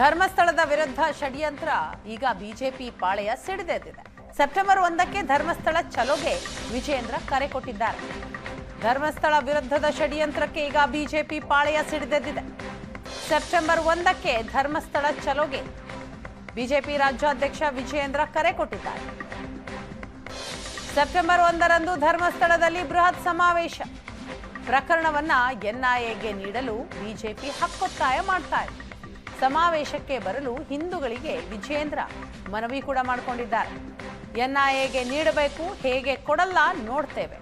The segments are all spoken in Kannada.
ಧರ್ಮಸ್ಥಳದ ವಿರುದ್ಧ ಷಡ್ಯಂತ್ರ, ಈಗ ಬಿಜೆಪಿ ಪಾಳೆಯ ಸಿಡಿದೆದ್ದಿದೆ. ಸೆಪ್ಟೆಂಬರ್ ಒಂದಕ್ಕೆ ಧರ್ಮಸ್ಥಳ ಚಲೋಗೆ ವಿಜೇಂದ್ರ ಕರೆ ಕೊಟ್ಟಿದ್ದಾರೆ. ಧರ್ಮಸ್ಥಳ ವಿರುದ್ಧದ ಷಡ್ಯಂತ್ರಕ್ಕೆ ಈಗ ಬಿಜೆಪಿ ಪಾಳೆಯ ಸಿಡಿದೆದ್ದಿದೆ. ಸೆಪ್ಟೆಂಬರ್ ಒಂದಕ್ಕೆ ಧರ್ಮಸ್ಥಳ ಚಲೋಗೆ ಬಿಜೆಪಿ ರಾಜ್ಯಾಧ್ಯಕ್ಷ ವಿಜಯೇಂದ್ರ ಕರೆ ಕೊಟ್ಟಿದ್ದಾರೆ. ಸೆಪ್ಟೆಂಬರ್ ಒಂದರಂದು ಧರ್ಮಸ್ಥಳದಲ್ಲಿ ಬೃಹತ್ ಸಮಾವೇಶ. ಪ್ರಕರಣವನ್ನ ಎನ್ಐಎಗೆ ನೀಡಲು ಬಿಜೆಪಿ ಹಕ್ಕೊತ್ತಾಯ ಮಾಡ್ತಾ ಇದೆ. ಸಮಾವೇಶಕ್ಕೆ ಬರಲು ಹಿಂದೂಗಳಿಗೆ ವಿಜೇಂದ್ರ ಮನವಿ ಕೂಡ ಮಾಡಿಕೊಂಡಿದ್ದಾರೆ. ಎನ್ಐಎಗೆ ನೀಡಬೇಕು, ಹೇಗೆ ಕೊಡಲ್ಲ ನೋಡ್ತೇವೆ.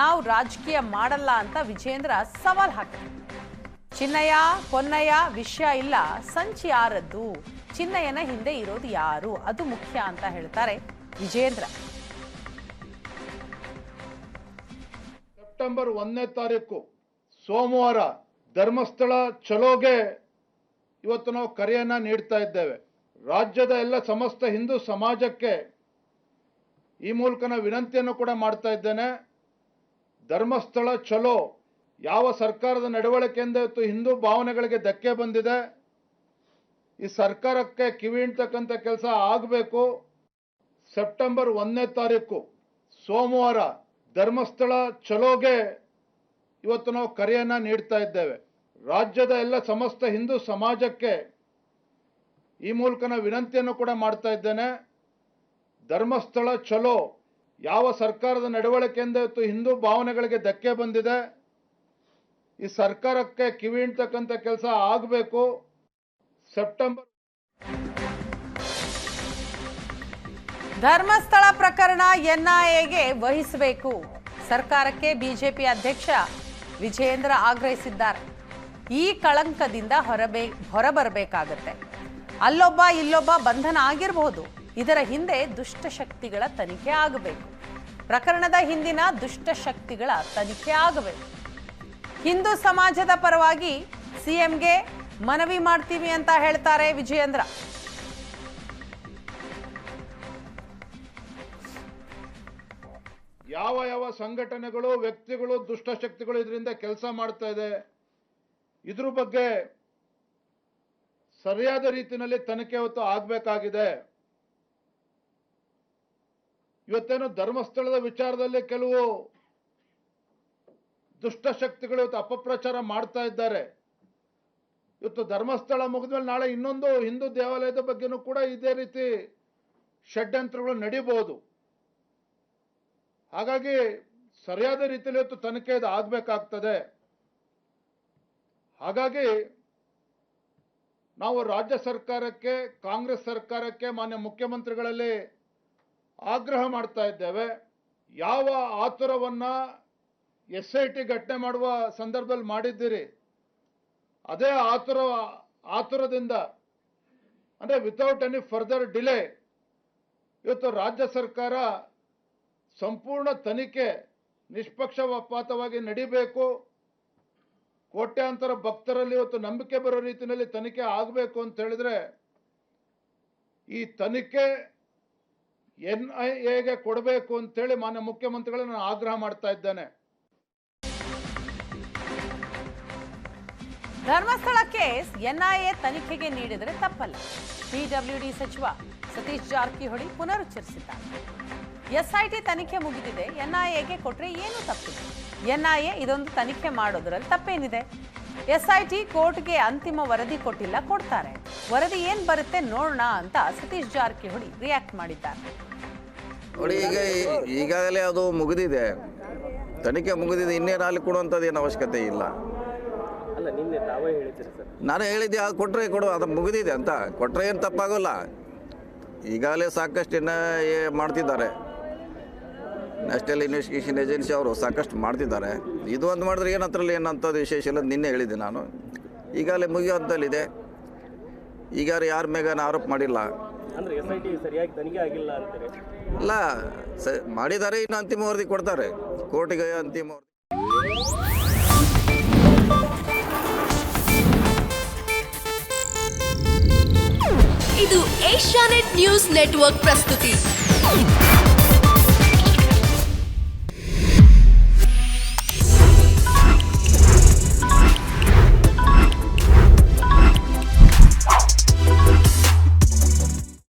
ನಾವು ರಾಜಕೀಯ ಮಾಡಲ್ಲ ಅಂತ ವಿಜೇಂದ್ರ ಸವಾಲ್ ಹಾಕಿದ್ರು. ಚಿನ್ನಯ್ಯ, ಪೊನ್ನಯ್ಯ ವಿಷಯ ಇಲ್ಲ, ಸಂಚಿ ಯಾರದ್ದು ಚಿನ್ನಯ್ಯನ ಹಿಂದೆ ಇರೋದು ಯಾರು? ಅದು ಮುಖ್ಯ ಅಂತ ಹೇಳ್ತಾರೆ ವಿಜೇಂದ್ರ ಸೆಪ್ಟೆಂಬರ್ ಒಂದನೇ ತಾರೀಕು ಸೋಮವಾರ ಧರ್ಮಸ್ಥಳ ಚಲೋಗೆ ಇವತ್ತು ನಾವು ಕರೆಯನ್ನು ನೀಡ್ತಾ ಇದ್ದೇವೆ. ರಾಜ್ಯದ ಎಲ್ಲ ಸಮಸ್ತ ಹಿಂದೂ ಸಮಾಜಕ್ಕೆ ಈ ಮೂಲಕ ವಿನಂತಿಯನ್ನು ಕೂಡ ಮಾಡ್ತಾ ಇದ್ದೇನೆ. ಧರ್ಮಸ್ಥಳ ಚಲೋ ಯಾವ ಸರ್ಕಾರದ ನಡವಳಿಕೆಯಿಂದ ಇವತ್ತು ಹಿಂದೂ ಭಾವನೆಗಳಿಗೆ ಧಕ್ಕೆ ಬಂದಿದೆ. ಈ ಸರ್ಕಾರಕ್ಕೆ ಕಿವಿ ಹಿಂಡ್ತಕ್ಕಂಥ ಕೆಲಸ ಆಗಬೇಕು. ಸೆಪ್ಟೆಂಬರ್ ಒಂದನೇ ತಾರೀಕು, ಸೋಮವಾರ ಧರ್ಮಸ್ಥಳ ಚಲೋಗೆ ಇವತ್ತು ನಾವು ಕರೆಯನ್ನು ನೀಡ್ತಾ ಇದ್ದೇವೆ. ರಾಜ್ಯದ ಎಲ್ಲ ಸಮಸ್ತ ಹಿಂದೂ ಸಮಾಜಕ್ಕೆ ಈ ಮೂಲಕ ವಿನಂತಿಯನ್ನು ಕೂಡ ಮಾಡ್ತಾ ಇದ್ದೇನೆ. ಧರ್ಮಸ್ಥಳ ಚಲೋ ಯಾವ ಸರ್ಕಾರದ ನಡವಳಿಕೆಯಿಂದ ಇವತ್ತು ಹಿಂದೂ ಭಾವನೆಗಳಿಗೆ ಧಕ್ಕೆ ಬಂದಿದೆ. ಈ ಸರ್ಕಾರಕ್ಕೆ ಕಿವಿ ಹಿಂಡ್ತಕ್ಕಂಥ ಕೆಲಸ ಆಗಬೇಕು. ಸೆಪ್ಟೆಂಬರ್ ಧರ್ಮಸ್ಥಳ ಪ್ರಕರಣ ಎನ್ಐಎಗೆ ವಹಿಸಬೇಕು. ಸರ್ಕಾರಕ್ಕೆ ಬಿಜೆಪಿ ಅಧ್ಯಕ್ಷ ವಿಜಯೇಂದ್ರ ಆಗ್ರಹಿಸಿದ್ದಾರೆ. ಈ ಕಳಂಕದಿಂದ ಹೊರಬೇ, ಹೊರಬರಬೇಕಾಗತ್ತೆ. ಅಲ್ಲೊಬ್ಬ ಇಲ್ಲೊಬ್ಬ ಬಂಧನ ಆಗಿರಬಹುದು. ಇದರ ಹಿಂದೆ ದುಷ್ಟಶಕ್ತಿಗಳ ತನಿಖೆ ಆಗಬೇಕು. ಪ್ರಕರಣದ ಹಿಂದಿನ ದುಷ್ಟಶಕ್ತಿಗಳ ತನಿಖೆ ಆಗಬೇಕು. ಹಿಂದೂ ಸಮಾಜದ ಪರವಾಗಿ ಸಿಎಂಗೆ ಮನವಿ ಮಾಡ್ತೀವಿ ಅಂತ ಹೇಳ್ತಾರೆ ವಿಜಯೇಂದ್ರ. ಯಾವ ಯಾವ ಸಂಘಟನೆಗಳು, ವ್ಯಕ್ತಿಗಳು ದುಷ್ಟಶಕ್ತಿಗಳು ಇದರಿಂದ ಕೆಲಸ ಮಾಡ್ತಾ ಇದೆ? ಇದ್ರ ಬಗ್ಗೆ ಸರಿಯಾದ ರೀತಿಯಲ್ಲಿ ತನಿಖೆ ಇವತ್ತು ಆಗಬೇಕಾಗಿದೆ. ಇವತ್ತೇನು ಧರ್ಮಸ್ಥಳದ ವಿಚಾರದಲ್ಲಿ ಕೆಲವು ದುಷ್ಟಶಕ್ತಿಗಳು ಇವತ್ತು ಅಪಪ್ರಚಾರ ಮಾಡ್ತಾ ಇದ್ದಾರೆ. ಇವತ್ತು ಧರ್ಮಸ್ಥಳ ಮುಗಿದ್ಮೇಲೆ ನಾಳೆ ಇನ್ನೊಂದು ಹಿಂದೂ ದೇವಾಲಯದ ಬಗ್ಗೆನೂ ಕೂಡ ಇದೇ ರೀತಿ ಷಡ್ಯಂತ್ರಗಳು ನಡೀಬಹುದು. ಹಾಗಾಗಿ ಸರಿಯಾದ ರೀತಿಯಲ್ಲಿ ಇವತ್ತು ತನಿಖೆ ಇದು ಆಗಬೇಕಾಗ್ತದೆ. ಹಾಗಾಗಿ ನಾವು ರಾಜ್ಯ ಸರ್ಕಾರಕ್ಕೆ, ಕಾಂಗ್ರೆಸ್ ಸರ್ಕಾರಕ್ಕೆ, ಮಾನ್ಯ ಮುಖ್ಯಮಂತ್ರಿಗಳಲ್ಲಿ ಆಗ್ರಹ ಮಾಡ್ತಾ ಇದ್ದೇವೆ. ಯಾವ ಆತುರವನ್ನು ಎಸ್ ಐ ಟಿ ಘಟನೆ ಮಾಡುವ ಸಂದರ್ಭದಲ್ಲಿ ಮಾಡಿದ್ದೀರಿ, ಅದೇ ಆತುರ, ಆತುರದಿಂದ, ಅಂದರೆ ವಿತೌಟ್ ಎನಿ ಫರ್ದರ್ ಡಿಲೇ ಇವತ್ತು ರಾಜ್ಯ ಸರ್ಕಾರ ಸಂಪೂರ್ಣ ತನಿಖೆ ನಿಷ್ಪಕ್ಷಪಾತವಾಗಿ ನಡಿಬೇಕು. ಕೋಟ್ಯಾಂತರ ಭಕ್ತರಲ್ಲಿ ಇವತ್ತು ನಂಬಿಕೆ ಬರೋ ರೀತಿಯಲ್ಲಿ ತನಿಖೆ ಆಗಬೇಕು ಅಂತ ಹೇಳಿದ್ರೆ, ಈ ತನಿಖೆ ಎನ್ ಐ ಎಗೆ ಕೊಡಬೇಕು ಅಂತೇಳಿ ಮಾನ್ಯ ಮುಖ್ಯಮಂತ್ರಿಗಳನ್ನ ನಾನು ಆಗ್ರಹ ಮಾಡ್ತಾ ಇದ್ದೇನೆ. ಧರ್ಮಸ್ಥಳ ಕೇಸ್ ಎನ್ಐಎ ತನಿಖೆಗೆ ನೀಡಿದರೆ ತಪ್ಪಲ್ಲ. ಪಿಡಬ್ಲ್ಯೂಡಿ ಸಚಿವ ಸತೀಶ್ ಜಾರಕಿಹೊಳಿ ಪುನರುಚ್ಚರಿಸಿದ್ದಾರೆ. ಎಸ್ಐಟಿ ತನಿಖೆ ಮುಗಿದಿದೆ, ಎನ್ಐಎಗೆ ಕೊಟ್ರೆ ಏನು ತಪ್ಪಿದೆ ಎನ್ಐಎ ಇದೊಂದು ತನಿಖೆ ಮಾಡೋದ್ರಲ್ಲಿ ತಪ್ಪೇನಿದೆ. ಎಸ್ಐಟಿ ಕೋರ್ಟ್ಗೆ ಅಂತಿಮ ವರದಿ ಕೊಟ್ಟಿಲ್ಲ ಕೊಡ್ತಾರೆ. ವರದಿ ಏನ್ ಬರುತ್ತೆ ನೋಡೋಣ ಅಂತ ಸತೀಶ್ ಜಾರಕಿಹೊಳಿ ರಿಯಾಕ್ಟ್ ಮಾಡಿದ್ದಾರೆ. ನೋಡಿ ಈಗ ಈಗಾಗಲೇ ಅದು ಮುಗಿದಿದೆ. ತನಿಖೆ ಮುಗಿದಿದೆ ಇನ್ನೇನು ಅಲ್ಲಿ ಕೊಡುವಂಥದ್ದು ಏನು ಅವಶ್ಯಕತೆ ಇಲ್ಲ. ನಾನು ಹೇಳಿದ್ದೆ ಅದು ಕೊಟ್ಟರೆ ಕೊಡು ಅದು ಮುಗಿದಿದೆ ಅಂತ. ಕೊಟ್ಟರೆ ಏನು ತಪ್ಪಾಗೋಲ್ಲ. ಈಗಾಗಲೇ ಸಾಕಷ್ಟು ಇನ್ನು ಮಾಡ್ತಿದ್ದಾರೆ. ನ್ಯಾಷನಲ್ ಇನ್ವೆಸ್ಟಿಗೇಷನ್ ಏಜೆನ್ಸಿ ಅವರು ಸಾಕಷ್ಟು ಮಾಡ್ತಿದ್ದಾರೆ. ಇದು ಒಂದು ಮಾಡಿದ್ರೆ ಏನು ಅದರಲ್ಲಿ ಏನಂಥದ್ದು ವಿಶೇಷ ಇಲ್ಲ ನಿನ್ನೆ ಹೇಳಿದ್ದೆ ನಾನು. ಈಗಾಗಲೇ ಮುಗಿಯುವಂಥಲ್ಲಿದೆ ಈಗ ಯಾರ ಮೇಗ ನಾನು ಆರೋಪ ಮಾಡಿಲ್ಲ. ಅಂದ್ರೆ ಎಸ್ ಸರಿಯಾಗಿ ತನಿಖೆ ಆಗಿಲ್ಲ ಅಂತಾರೆ? ಇಲ್ಲ ಸ ಮಾಡಿದ್ದಾರೆ ಇನ್ನು ಅಂತಿಮ ವರದಿ ಕೊಡ್ತಾರೆ. ಕೋರ್ಟಿಗೆ ಅಂತಿಮ ವರದಿ. ಇದು ಏಷ್ಯಾನೆಟ್ ನ್ಯೂಸ್ ನೆಟ್ವರ್ಕ್ ಪ್ರಸ್ತುತಿ.